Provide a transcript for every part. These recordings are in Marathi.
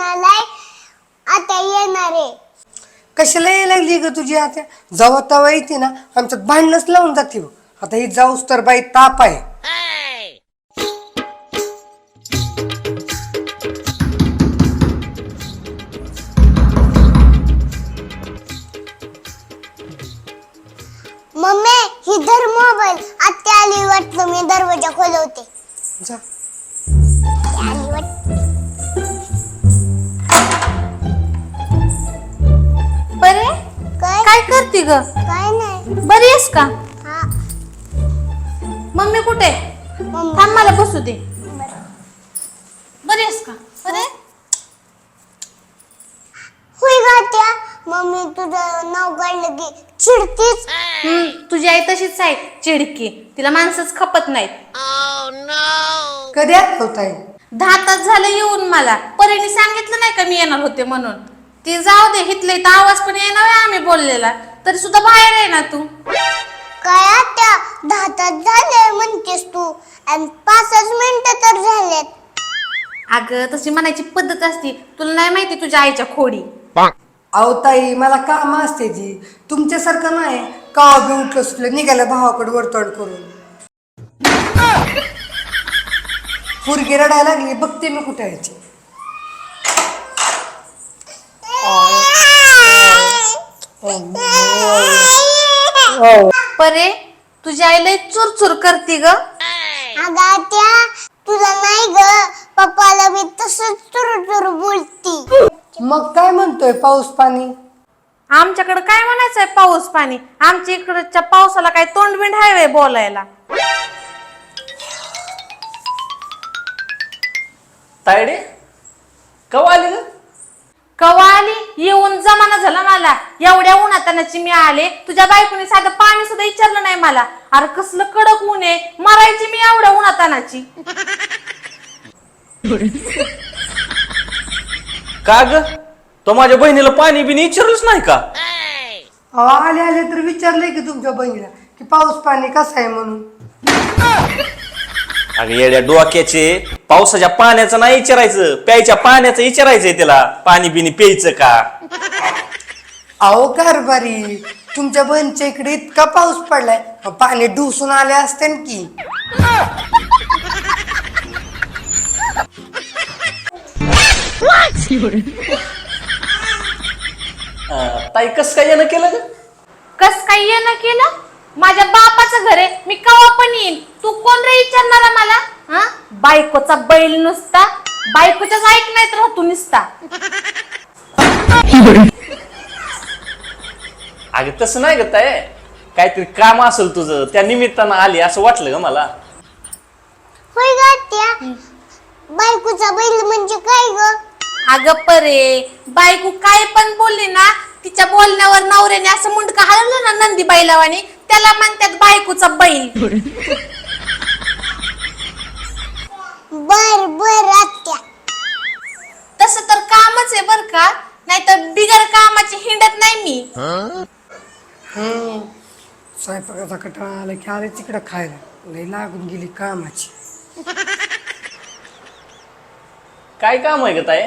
आलाय आता येणार आहे. कशाला यायला लागली ग तुझी आता? जेव्हा तवा येते ना आमच्यात भांडणच लावून जाते बघ. आता ही जाऊस तर बाई ताप आहे. मम्मी ही धर मोबाईल. आत्या आली वाटलं मी दरवाजा खोलवते. जा. आली वाटतं. ग. काय नाही. बरी आहेस का? हा. मम्मी कुठे? मम्मी. थांब मला बसू दे. बरी. आहेस का? बरे? होय गात्या मम्मी तुझं नाव काढलं की चिडतीच. हम्म तुझी आई तशीच आहे चिडकी. तिला माणसंच खपत नाहीत. कधी आठवत आहे दहा तास झालं येऊन मला. परीने सांगितलं नाही का मी येणार होते म्हणून? ती जाऊ दे हिथले तर आवाज पण येणार आहे आम्ही बोललेला. तरी सुद्धा बाहेर आहे ना तू? काय आत्या? दहा तास झाले म्हणतेस तू. आणि पाचच मिनिटं तर झालेत. अगं तशी म्हणायची पद्धत असती. तुला नाही माहिती तुझ्या आईच्या खोडी. अहो ताई मला काम असते जी. तुमच्यासारखं नाही. कवा बी उठलं सुटलं निघालं भावाकडे वरतोड करून. पोरगी रडायला लागली बघते मी कुठे यायची परे तुझी आई लय चुरचुर करते ग. अगं आत्या तुला नाही ग. पप्पाला मी तसंच चुरू चुरू बोलती. मग काय म्हणतोय पाऊस पाणी? आमच्याकडे काय म्हणायचंय पाऊस पाणी? आमच्या इकडच्या पावसाला काय तोंडबिंड हायवे बोलायला. तायडे कवा आली ग? कवा आली? येऊन जमाना झाला मला. एवढ्या उन्हातानाची मी आले. तुझ्या बायकोने साधं पाणी सुद्धा विचारलं नाही मला. अरे कसलं कडक ऊन आहे. मरायची मी एवढ्या उन्हातानाची. का ग? तो माझ्या बहिणीला पाणी बिनी विचारलंच नाही का? अहो आले आले तर विचारलंय की तुमच्या बहिणीला की पाऊस पाणी कसं आहे म्हणून? अगं येड्या डोक्याचे पावसाच्या पाण्याचं नाही विचारायचं प्यायच्या पाण्याचं विचारायचंय त्याला पाणी बिनी प्यायचं का? अहो कारभारी तुमच्या बहिणीच्या इकडे इतका पाऊस पडलाय. पाणी डुसून आले असते न की. अं, ताई कस काय येणं केलं ग? कस काय येणं केलं? माझ्या बापाचं घर आहे. मी कवा पण येईन. तू कोण रे विचारणारा मला? हा? बायकोचा बैल नुसता. बायकोच्याच ऐक नाही तर तू निसता. अगं तसं नाही ग ताय काहीतरी काम असेल तुझं त्या निमित्तानं आली असं वाटलं ग मला. होय ग आत्या. बायकोचा बैल म्हणजे काय ग? अगं परे बायको काय पण बोलली ना तिच्या बोलण्यावर नवऱ्याने असं मुंडका हलवलं ना नंदी बैलावानी त्याला म्हणतात बायकोचा बैल. हम्म स्वयंपाकाचा कटाळा आला की आले तिकडं खायला. लई लागून गेली कामाची. काय काम आहे ग ताय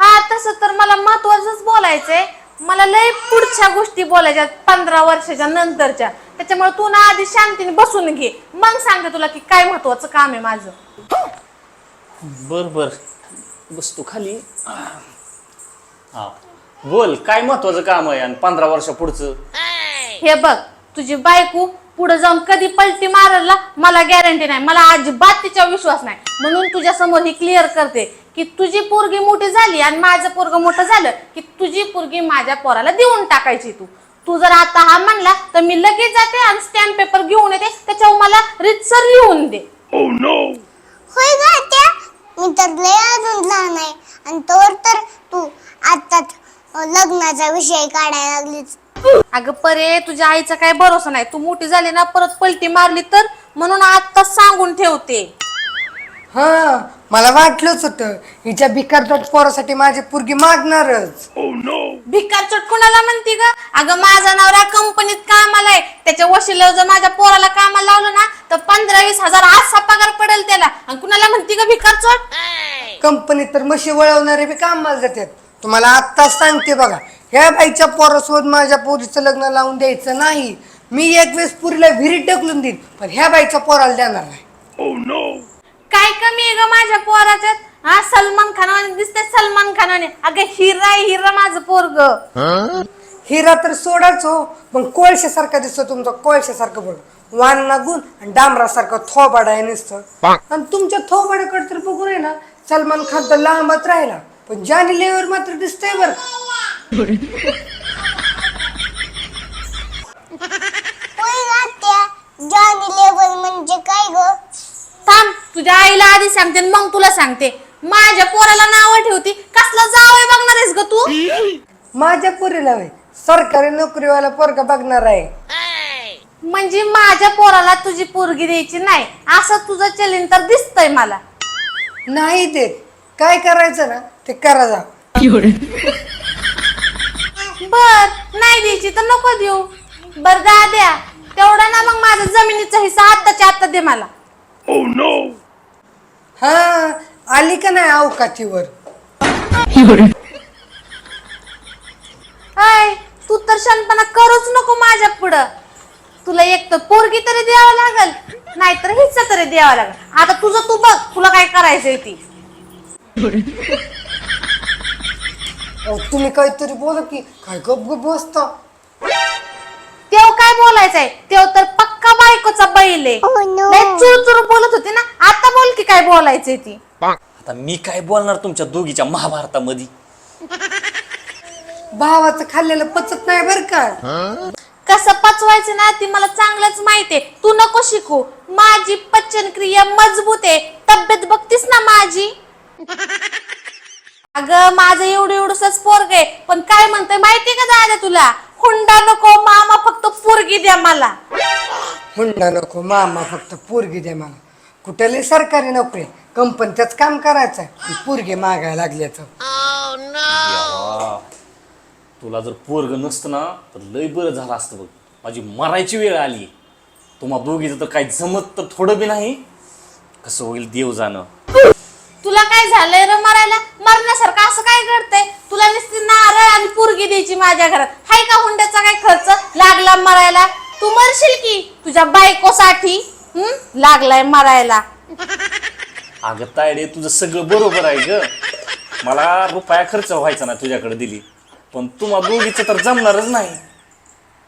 हा तसं तर मला महत्वाचंच बोलायचंय. मला लय पुढच्या गोष्टी बोलायच्या पंधरा वर्षाच्या नंतरच्या. त्याच्यामुळे तू ना आधी शांतीने बसून घे. मग सांगते तुला की काय महत्वाचं काम आहे माझं. बर बर. बस तू खाली. हा बोल काय महत्वाचं काम आहे आणि पंधरा वर्षा पुढचं? हे बघ तुझी बायको पुढे जाऊन कधी पलटी मारायला मला गॅरंटी नाही मला अजिबात तिच्यावर विश्वास नाही. म्हणून तुझ्या समोर ही क्लिअर करते की तुझी पोरगी मोठी झाली आणि माझं पोरग मोठं झालं की तुझी पोरगी माझ्या पोराला देऊन टाकायची तू. तू जर आता हा म्हणला तर मी लगेच जाते आणि स्टॅम्प पेपर घेऊन येते त्याच्यावर मला रितसर लिहून दे. होय ग आत्या? मी तर लय अजून लहान आहे. आणि तोवर तर तू आताच लग्नाचा विषय काढायला लागलीच. अगं परे तुझ्या आईचा काय भरोसा नाही. तू मोठी झाली ना परत पलटी मारली तर म्हणून आता सांगून ठेवते. हा मला वाटलंच होतं हिच्या भिकारच्या पोरासाठी माझी पोरगी मागणारच. भिकार चोट कुणाला म्हणते ग? अगं माझा नवरा कंपनीत कामाला आहे. त्याच्या वशिला जर माझ्या पोराला कामाला लावलं ना तर पंधरा वीस हजार असा पगार पडेल त्याला. आणि कुणाला म्हणती का भिकार चोट कंपनीत तर म्हशी वळवणारे बी कामाला जातात. तुम्हाला आत्ताच सांगते बघा. ह्या बाईच्या पोरासोबत माझ्या पोरीचं लग्न लावून द्यायचं नाही. मी एक वेळेस पुरीला विहिरीत ढकलून देईन पण ह्या बाईच्या पोराला देणार नाही. काय कमी आहे ग माझ्या पोराच्यात हा सलमान खानाने दिसते सलमान खानाने अगं हिरा आहे हिरा माझं पोरग. हिरा तर सोडाच हो पण कोळशासारखा दिसतो तुमचा कोळशासारखं बघ वान नागून आणि डांबरासारखं थोबाड आहे नुसतं. आणि तुमच्या थोबाडाकडे तर बघून आहे ना सलमान खान तर लांबच राहिला. पण जानी लेवर मात्र दिसतंय बरं. जॉनी लेवल म्हणजे काय ग? थांब तुझ्या आईला आधी सांगते आणि मग तुला सांगते. माझ्या पोराला नाव ठेवती कसला जावं बघणार आहेस ग तू? माझ्या पुरीला होय. सरकारी नोकरीवाला पोरगा बघणार आहे. म्हणजे माझ्या पोराला तुझी पोरगी द्यायची नाही. असं तुझं चलीन तर दिसतंय मला. नाही देत. काय करायचं ना ते करा जा. बर नाही द्यायची तर नको देऊ. बर दा द्या. तेवढा ना मग माझा जमिनीचा हिस्सा आत्ताच्या आत्ता दे मला. हा आली का नाही अवकातीवर? हाय तू तर शहाणपणा करूच नको माझ्या पुढं. तुला एक तर पोरगी तरी द्यावं लागल नाहीतर हिस्सा तरी द्यावा लागल. आता तुझं तू बघ तुला काय करायचंय ती. तुम्ही काहीतरी बोला की काय गप गप बसता? तेव काय बोलायचंय? तेव तर पक्का बायकोचा बैल आहे. Oh. लय चुरचुर बोलत होती ना? आता बोल की काय बोलायचंय ती. आता मी काय बोलणार तुमच्या दोघीच्या महाभारतामध्ये? भावाचं खाल्लेलं पचत नाही बर का? कसं पचवायचं ना ती मला चांगलंच माहितीये तू नको शिकू. माझी पचन क्रिया मजबूत आहे. तब्येत बघतीस ना माझी? अगं माझं एवढं एवढंच पोरग आहे. पण काय म्हणतंय माहितीये का दादा तुला? हुंडा नको मामा फक्त पोरगी द्या मला. हुंडा नको मामा फक्त पोरगी दे मला. कुठेही सरकारी नोकरी? कंपनीतच काम करायचं पोरगी मागायला लागल्याचं तुला जर पोरग नसतं ना तर लय बरं झालं असतं बघ. माझी मरायची वेळ आली. तुम्हा दोघीचं तर काही जमत तर थोडं बी नाही. कसं होईल देव जाणं. तुला काय झालंय र मरायला. मरण्यासारखं असं काय घडतंय? तुला नुसती नारळ आणि पोरगी द्यायची माझ्या घरात. हाय का हुंड्याचा काय खर्च? लागला मरायला? तू मरशील की? तुझ्या बायकोसाठी हं? लागलाय मरायला. अगं तायडे तुझं सगळं बरोबर आहे ग. मला रुपया खर्च व्हायचा ना तुझ्याकडे दिली. पण तुम्हा दोघीचं तर जमणारच नाही.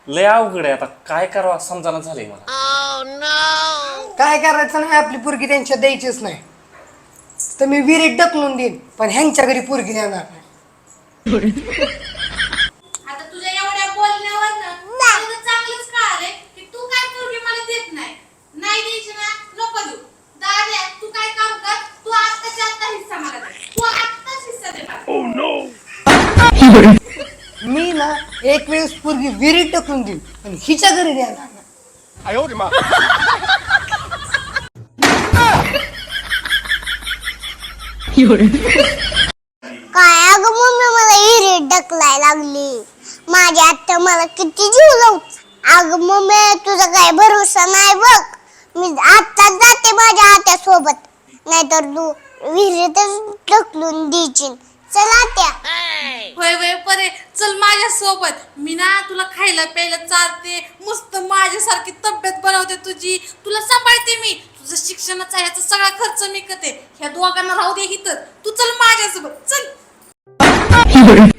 लय अवघड आहे आता. काय करावं? समजाना झालंय मला. काय करायचं नाही आपली पोरगी त्यांच्या द्यायचीच नाही. तर मी विहिरीत ढकलून देईन पण ह्यांच्या घरी पोरगी देणार नाही. आता तुझ्या एवढ्या बोलण्यावर ना मला तर चांगलंच कळालंय की तू काय पोरगी मला देत नाही. नाही द्यायची ना नको देऊ. दाद्या तू काय काम कर? तू आत्ताच्या आत्ता हिस्सा मला दे. तू आत्ताच हिस्सा दे मला. मी ना एक वेळेस पोरगी विहिरीत ढकलून देईन पण हिच्या घरी देणार नाही. काय अगं मम्मी मला हिरीत ढकलाय लागली. माझी आत्या मला किती जीव लावत अगं मम्मी तुझा काय भरोसा नाही बघ. मी आत्ताच जाते माझ्या आत्या सोबत. नाहीतर तू विहिरीतच ढकलून द्यायची चल आत्या. होय होय परे चल माझ्या सोबत. मी ना तुला खायला प्यायला चालते. मस्त माझ्यासारखी तब्येत बनवते तुझी. तुला सांभाळते मी. तुझं शिक्षणाचा ह्याचा सगळा खर्च मी करते. ह्या दोघांना राहू दे इथं. तू चल माझ्यासोबत. चल.